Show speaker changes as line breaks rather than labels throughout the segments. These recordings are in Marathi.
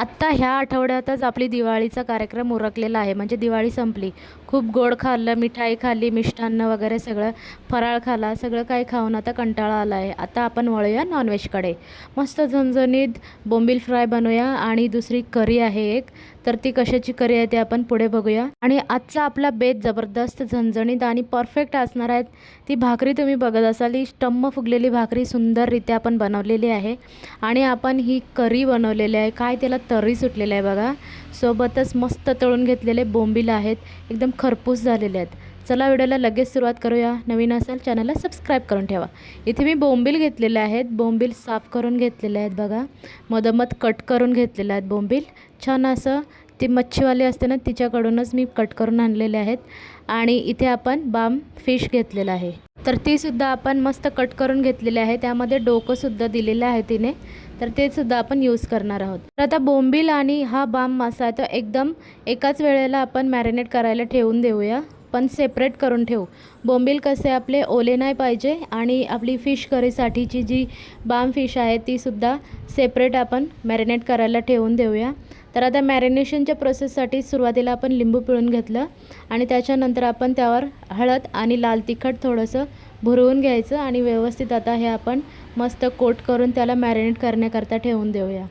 आत्ता ह्या आठवड्यातच आपली दिवाळीचा कार्यक्रम उरकलेला आहे. म्हणजे दिवाळी संपली. खूप गोड खाल्लं मिठाई खाल्ली मिष्टान्न वगैरे सगळं फराळ खाला सगळं काही खाऊन आता कंटाळा आला आहे आता आपण वळूया नॉनव्हेजकडे मस्त झणझणीत बोंबील फ्राय बनवूया आणि दुसरी करी आहे एक. तर ती कशाची करी आहे ते आपण पुढे बघूया. आणि आजचा आपला बेत जबरदस्त झणझणीत आणि परफेक्ट असणार आहेत ती भाकरी तुम्ही बघत असाल ही स्टम्म फुगलेली भाकरी सुंदररित्या आपण बनवलेली आहे. आणि आपण ही करी बनवलेली आहे. काय त्याला तर्री सुटलेलं आहे बघा. सोबतच मस्त तळून घेतलेले बोंबील आहेत. एकदम खरपूस झालेले आहेत. चला व्हिडिओला लगेच सुरुवात करूया. नवीन असाल चॅनलला सबस्क्राईब करून ठेवा. इथे मी बोंबील घेतलेले आहेत. बोंबील साफ करून घेतलेले आहेत बघा. मधोमध कट करून घेतलेले आहेत बोंबील. छान असं ती मच्छीवाली असते ना तिच्याकडूनच मी कट करून आणलेले आहेत. आणि इथे आपण बाम फिश घेतलेलं आहे. तर तीसुद्धा आपण मस्त कट करून घेतलेली आहे. त्यामध्ये डोकंसुद्धा दिलेलं आहे तिने. तर ते सुद्धा आपण यूज करणार आहोत. तर आता बोंबील आणि हा बाम मासा आहे तो एकदम एकाच वेळेला आपण मॅरिनेट करायला ठेवून देऊया. पण सेपरेट करून ठेवू. बोंबील कसे आपले ओले नाही पाहिजे आणि आपली फिश करीसाठीची जी बाम फिश आहे तीसुद्धा सेपरेट आपण मॅरिनेट करायला ठेवून देऊया. तर आता मॅरिनेशनच्या प्रोसेससाठी सुरुवातीला आपण लिंबू पिळून घेतलं आणि त्याच्यानंतर आपण त्यावर हळद आणि लाल तिखट थोडंसं भुरवून घ्यायचं आणि व्यवस्थित आता हे आपण मस्त कोट करून त्याला मॅरिनेट करण्याकरता ठेवून देऊया.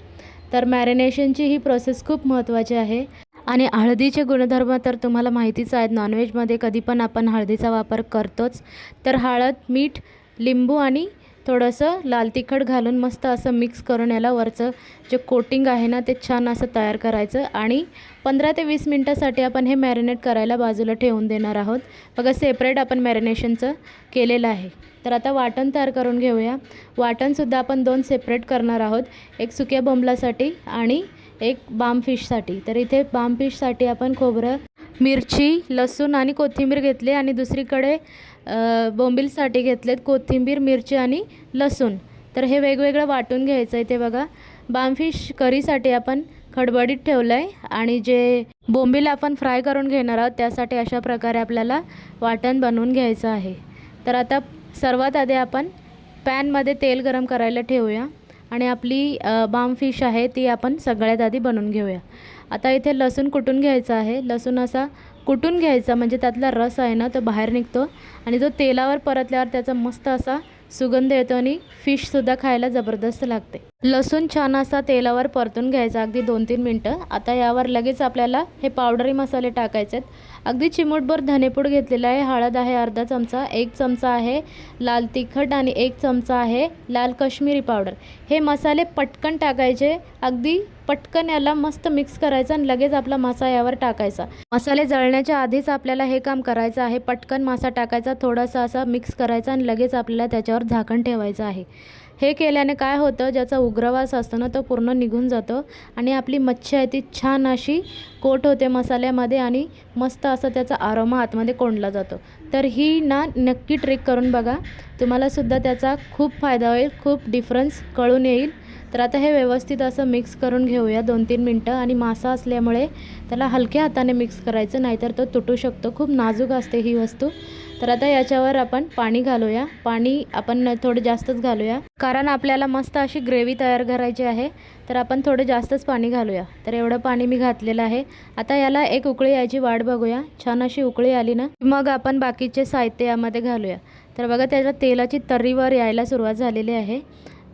तर मॅरिनेशनची ही प्रोसेस खूप महत्त्वाची आहे आणि हळदीचे गुणधर्म तर तुम्हाला माहितीच आहेत नॉनव्हेजमध्ये कधी पण आपण हळदीचा वापर करतोच. तर हळद मीठ लिंबू आणि थोडंसं लाल तिखट घालून मस्त असं मिक्स करून याला वरचं जे कोटिंग आहे ना ते छान असं तयार करायचं. आणि पंधरा ते वीस मिनटासाठी आपण हे मॅरिनेट करायला बाजूला ठेवून देणार आहोत. बघा सेपरेट आपण मॅरिनेशनचं केलेलं आहे. तर आता वाटण तयार करून घेऊया. वाटणसुद्धा आपण दोन सेपरेट करणार आहोत. एक सुक्या बोंबलासाठी आणि एक बाम फिशसाठी. तर इथे बाम फिशसाठी आपण खोबरं मिरची लसूण आणि कोथिंबीर घेतली आणि दुसरीकडे बोंबीलसाठी घेतलेत कोथिंबीर मिरची आणि लसूण. तर हे वेगवेगळं वाटून घ्यायचं आहे ते बघा. बामफिश करीसाठी आपण खडबडीत ठेवलं आहे आणि जे बोंबील आपण फ्राय करून घेणार आहोत त्यासाठी अशा प्रकारे आपल्याला वाटण बनवून घ्यायचं आहे. तर आता सर्वात आधी आपण पॅनमध्ये तेल गरम करायला ठेवूया आणि आपली बाम फिश आहे ती आपण सगळ्यात आधी बनवून घेऊया. आता इथे लसूण कुटून घ्यायचा आहे. लसूण असा कुटून घ्यायचा म्हणजे त्यातला रस आहे ना तो बाहेर निघतो. आणि जो तेलावर परतल्यावर त्याचा मस्त असा सुगंध येतो आणि फिशसुद्धा खायला जबरदस्त लागते. लसूण छान असा तेलावर परतून घ्यायचा अगदी दोन तीन मिनटं. आता यावर लगेच आपल्याला हे पावडरी मसाले टाकायचे आहेत अगदी चिमूटभर धनेपूड घेतलेला आहे. हळद आहे अर्धा चमचा एक चमचा आहे लाल तिखट आणि एक चमचा आहे लाल कश्मीरी पावडर. हे मसाले पटकन टाकायचे. अगदी पटकन याला मस्त मिक्स करायचं आणि लगेच आपला मासा यावर टाकायचा. मसाले जळण्याच्या आधीच आपल्याला हे काम करायचं आहे. पटकन मासा टाकायचा थोडासा असा मिक्स करायचा आणि लगेच आपल्याला त्याच्यावर झाकण ठेवायचं आहे. हे केल्याने काय होतं ज्याचा उग्रवास असतो ना तो पूर्ण निघून जातो आणि आपली मच्छी आहे ती छान अशी कोट होते मसाल्यामध्ये आणि मस्त असा त्याचा आरोमा आतमध्ये कोंडला जातो. तर ही ना नक्की ट्रिक करून बघा. तुम्हालासुद्धा त्याचा खूप फायदा होईल खूप डिफरन्स कळून येईल. तर आता हे व्यवस्थित असं मिक्स करून घेऊया दोन तीन मिनटं आणि मासा असल्यामुळे त्याला हलक्या हाताने मिक्स करायचं नाहीतर तो तुटू शकतो. खूप नाजूक असते ही वस्तू. तर आता याच्यावर आपण पाणी घालूया. पाणी आपण थोडं जास्तच घालूया. कारण आपल्याला मस्त अशी ग्रेव्ही तयार करायची आहे. तर आपण थोडं जास्तच पाणी घालूया. तर एवढं पाणी मी घातलेलं आहे. आता याला एक उकळी यायची वाट बघूया. छान अशी उकळी आली ना. मग आपण बाकीचे साहित्य यामध्ये घालूया. तर बघा त्याच्या तेलाची तर्रीवर यायला सुरुवात झालेली आहे.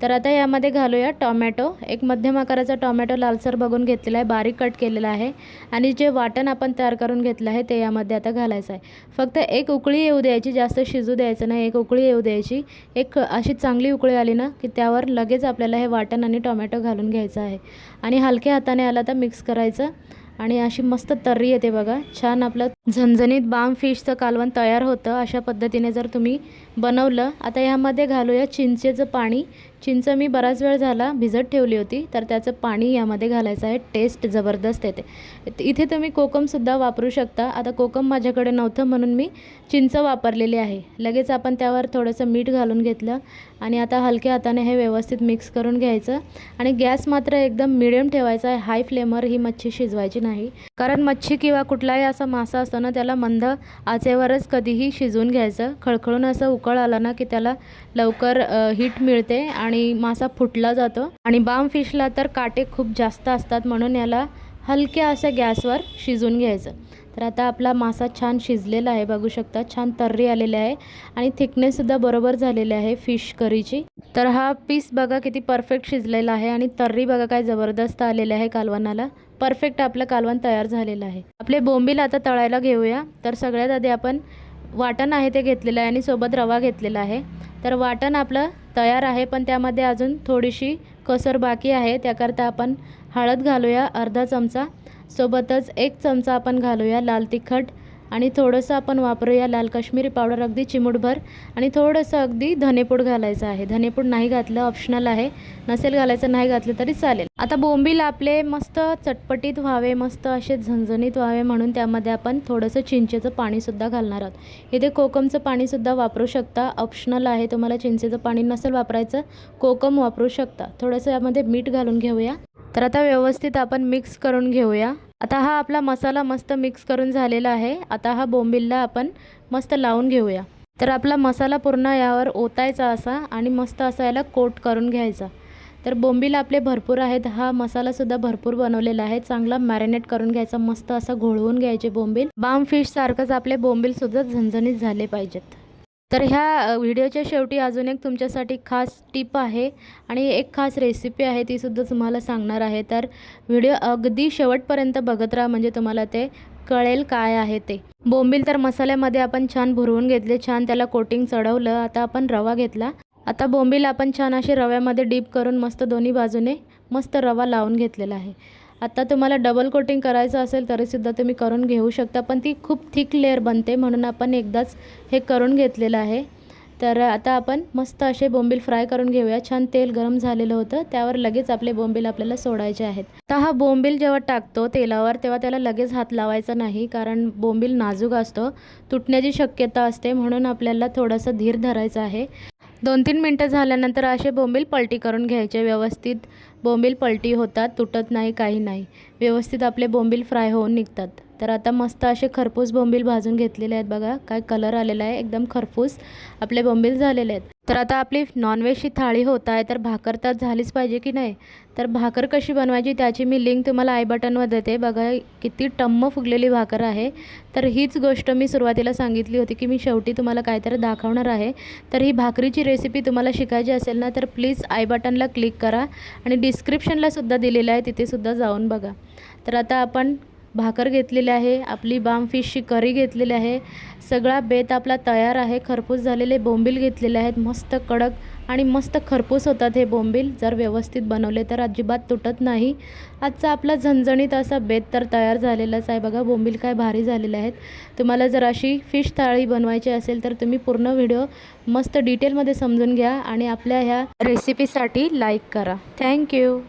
तर आता यामध्ये घालूया टॉमॅटो. एक मध्यम आकाराचा टॉमॅटो लालसर बघून घेतलेला आहे बारीक कट केलेला आहे. आणि जे वाटण आपण तयार करून घेतलं आहे ते यामध्ये आता घालायचं आहे. फक्त एक उकळी येऊ द्यायची जास्त शिजू द्यायचं नाही. एक उकळी येऊ द्यायची. एक अशी चांगली उकळी आली ना की त्यावर लगेच आपल्याला हे वाटण आणि टॉमॅटो घालून घ्यायचं आहे. आणि हलक्या हाताने आला तर मिक्स करायचं. आणि अशी मस्त तर्री येते बघा. छान आपलं झणझणीत बाम फिशचं कालवण तयार होतं अशा पद्धतीने जर तुम्ही बनवलं. आता यामध्ये घालूया चिंचेचं पाणी. चिंच मी बराच वेळ झाला भिजत ठेवली होती तर त्याचं पाणी यामध्ये घालायचं आहे. टेस्ट जबरदस्त येते. इथे तुम्ही कोकमसुद्धा वापरू शकता. आता कोकम माझ्याकडे नव्हतं म्हणून मी चिंच वापरलेली आहे. लगेच आपण त्यावर थोडंसं मीठ घालून घेतलं आणि आता हलक्या हाताने हे व्यवस्थित मिक्स करून घ्यायचं. आणि गॅस मात्र एकदम मिडियम ठेवायचा आहे. हाय फ्लेमवर ही मच्छी शिजवायची नाही. कारण मच्छी किंवा कुठलाही असा मासा असतो ना त्याला मंद आचेवरच कधीही शिजवून घ्यायचं. खळखळून असं उकळ आला ना की त्याला लवकर हीट मिळते आणि आणि मासा फुटला जातो. आणि बाम फिशला तर काटे खूप जास्त असतात म्हणून याला हलक्या अशा गॅसवर शिजून घ्यायचं. तर आता आपला मासा छान शिजलेला आहे बघू शकता. छान तर्री आलेली आहे आणि थिकनेससुद्धा बरोबर झालेली आहे फिश करीची तर हा पीस बघा किती परफेक्ट शिजलेला आहे आणि तर्री बघा काय जबरदस्त आलेले आहे कालवणाला. परफेक्ट आपलं कालवण तयार झालेलं आहे. आपले बोंबील आता तळायला घेऊया. तर सगळ्यात आधी आपण वाटण आहे ते घेतलेलं आहे आणि सोबत रवा घेतलेला आहे. तर वाटण आपलं तयार आहे पण त्यामध्ये अजून थोडीशी कसर बाकी आहे. त्याकरता आपण हळद घालूया अर्धा चमचा. सोबतच एक चमचा आपण घालूया लाल तिखट. आणि थोडंसं आपण वापरूया लाल काश्मीरी पावडर अगदी चिमूटभर. आणि थोडंसं अगदी धनेपूड घालायचं आहे. धनेपूड नाही घातलं ऑप्शनल आहे. नसेल घालायचं नाही घातलं तरी चालेल. आता बोंबील आपले मस्त चटपटीत व्हावे मस्त असे झणझणीत व्हावे म्हणून त्यामध्ये आपण थोडंसं चिंचेचं पाणीसुद्धा घालणार आहोत. इथे कोकमचं पाणीसुद्धा वापरू शकता. ऑप्शनल आहे तुम्हाला चिंचेचं पाणी नसेल वापरायचं कोकम वापरू शकता. थोडंसं यामध्ये मीठ घालून घेऊया. तर आता व्यवस्थित आपण मिक्स करून घेऊया. आता हा आपला मसाला मस्त मिक्स करून झालेला आहे. आता हा बोंबिलला आपण मस्त लावून घेऊया. तर आपला मसाला पूर्ण यावर ओतायचा असा आणि मस्त असा याला कोट करून घ्यायचा. तर बोंबील आपले भरपूर आहेत. हा मसालासुद्धा भरपूर बनवलेला आहे. चांगला मॅरिनेट करून घ्यायचा. मस्त असा घोळवून घ्यायचे बोंबील. बाम फिशसारखंच आपले बोंबीलसुद्धा झणझणीत झाले पाहिजेत. तर ह्या व्हिडिओच्या शेवटी अजून एक तुमच्यासाठी खास टिप आहे आणि एक खास रेसिपी आहे तीसुद्धा तुम्हाला सांगणार आहे. तर व्हिडिओ अगदी शेवटपर्यंत बघत राहा म्हणजे तुम्हाला ते कळेल काय आहे ते. बोंबील तर मसाल्यामध्ये आपण छान भरवून घेतले छान त्याला कोटिंग चढवलं आता आपण रवा घेतला. आता बोंबील आपण छान असे रव्यामध्ये डीप करून मस्त दोन्ही बाजूने मस्त रवा लावून घेतलेला आहे. आता तुम्हाला डबल कोटिंग करायचं असेल तरीसुद्धा तुम्ही करून घेऊ शकता. पण ती खूप थिक लेअर बनते म्हणून आपण एकदाच हे करून घेतलेलं आहे. तर आता आपण मस्त असे बोंबील फ्राय करून घेऊया. छान तेल गरम झालेलं होतं त्यावर लगेच आपले बोंबील आपल्याला सोडायचे आहेत. तर हा बोंबील जेव्हा टाकतो तेलावर तेव्हा त्याला लगेच हात लावायचा नाही कारण बोंबील नाजूक असतो तुटण्याची शक्यता असते म्हणून आपल्याला थोडंसं धीर धरायचं आहे. दोन तीन मिनटं झाल्यानंतर असे बोंबील पलटी करून घ्यायचे. व्यवस्थित बोंबील पलटी होतात तुटत नाही काही नाही. व्यवस्थित आपले बोंबील फ्राय होऊन निघतात. तर आता मस्त असे खरपूस बोंबील भाजून घेतलेले आहेत बघा. काय कलर आलेला आहे. एकदम खरपूस आपले बोंबील झालेले आहेत. तर आता आपली नॉनव्हेजची थाळी होत आहे तर भाकर तर झालीच पाहिजे की नाही? तर भाकर कशी बनवायची त्याची मी लिंक तुम्हाला आय बटनवर देते. बघा किती टम्म फुगलेली भाकर आहे. तर हीच गोष्ट मी सुरुवातीला सांगितली होती की मी शेवटी तुम्हाला काहीतरी दाखवणार आहे. तर ही भाकरीची रेसिपी तुम्हाला शिकायची असेल ना तर प्लीज आय बटनला क्लिक करा. आणि डिस्क्रिप्शनलासुद्धा दिलेलं आहे तिथेसुद्धा जाऊन बघा. तर आता आपण भाकर घेतलेली आहे आपली बाम फिशची करी घेतलेली आहे सगळा बेत आपला तयार आहे खरपूस झालेले बोंबील घेतलेले आहेत मस्त कडक आणि मस्त खरपूस होतात हे बोंबील जर व्यवस्थित बनवले तर अजिबात तुटत नाही. आजचा आपला झणझणीत असा बेत तर तयार झालेलाच आहे. बघा बोंबील काय भारी झालेले आहेत. तुम्हाला जर अशी फिश थाळी बनवायची असेल तर तुम्ही पूर्ण व्हिडिओ मस्त डिटेलमध्ये समजून घ्या आणि आपल्या ह्या रेसिपीसाठी लाईक करा. थँक्यू.